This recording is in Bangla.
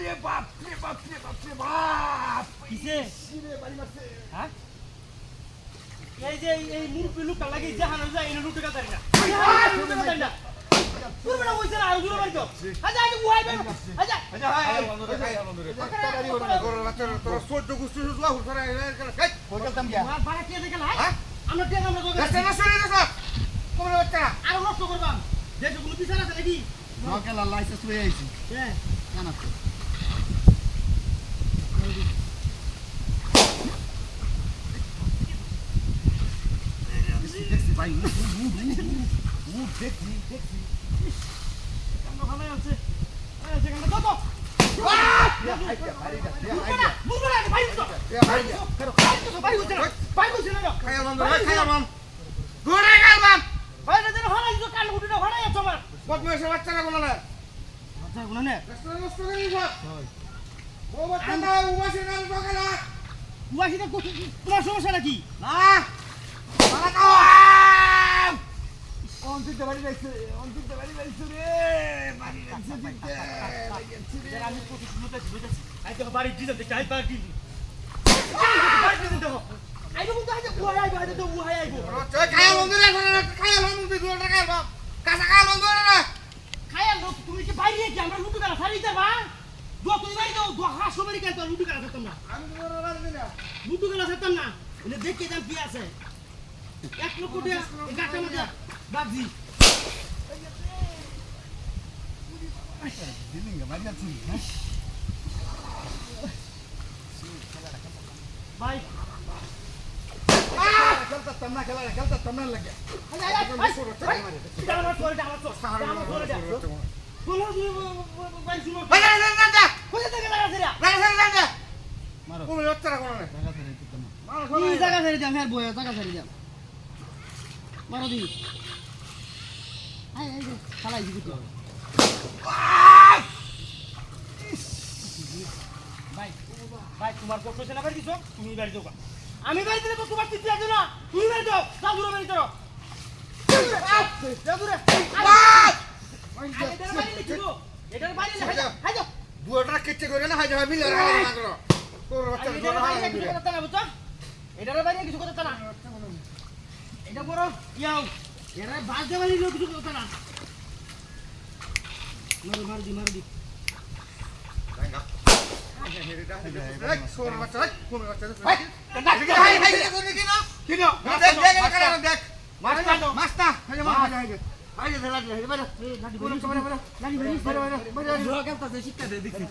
ওরে বাপ রে বাপ রে বাপ! রে বাপ কিসে? কিরে বাড়ি মারছে। হ্যাঁ? এই যে এই- এই মুরব্বী লোকটা লাগে জাহানো যায় এনে লুটে কাটারি না। না। কইছে না আরও জোরে মারি তো আচ্ছা আচ্ছা উহাই বে আচ্ছা। আচ্ছা হাই হাই বন্ধুরে হাই বন্ধুরে একটা গাড়ি ওরে তোর বাচ্চা তোর সহ্য গুস্তু জুয়া হুর করে এই বলতাম কি মার বাড়া কে দেখে লাই হ্যাঁ? আমরা টেন আমরা তো রাস্তা নষ্ট হয়ে গেছে কোমরে বাচ্চা আরও নষ্ট করবাম। দেশ কোনো বিচার আছে নাকি? নকেলা লাইসেন্স লই আইছি। হ্যাঁ জানা তো দেখছি দেখছি ভাই মুভ মুভ মুভ দেখছি দেখছি আমরা ভালো আছে এই সেখানে তো তো মুরব্বী লাগে ভাই তো ভাই তো ভাই হচ্ছে না ভাই হচ্ছে না খায়া বন্ধ খায়া বন্ধ দূরে গেল বাপ ভাই না যেন হারাই তো কাল আছে আমার। বদমাইশের বাচ্চারা কোন না। আচ্ছা গুলো নে। নষ্ট করে গেল উয়াশিটা তোমার সমস্যা নাকি? না। অন্তিতে বাড়ি যাইছে অন্তিতে বাড়ি যাইছে রে বাড়ি যাইছে দিতে যাইছে রে। আমি আই তো বাড়ি দিতে দেখতে আই বাড়ি দিতে বাড়ি দিতে দেখো। আই তো কিন্তু আই তো উহাই আইবো আই তো উহাই আইবো। খায়া বন্ধ রে খায়া বন্ধ তুই দূরে গেল বাপ কাঁচা খায়া বন্ধ রে খায়া লোক তুমি কি বাইরে কি আমরা লুটু সারি দিতে বা দো তুমি বাড়ি দাও দো হাসো বাড়ি কেন লুটু গালা খেতাম না। আমি তোমার বাড়ি দিনা লুটু গালা খেতাম না। এনে দেখে দাম কি আছে। এক লক্ষ টাকা গাছটা মধ্যে বাগজি জায়গা ছেড়ে দিলাম হ্যাঁ বইয়া জায়গা ছেড়ে দিলাম। মারো দি আই আই খালাই দিবি তো ভাই তোমার কষ্ট হচ্ছে না বাড়ি দিছো তুমি বাড়ি যাও আমি বাড়ি দিলে তোমার চিঠি আছে না তুমি বাড়ি যাও যাও দূরে বাড়ি যাও দুয়াটা কেটে করে না যা মিলে রাখা না করো তোর বাচ্চা কিছু মিলে না বুঝছ এটার কিছু করতে না এটা বড় ইয়াও এরা বাজে বাড়ি লোক কিছু করতে না মারো মার দি মার দি শিক্ষা দে দেখি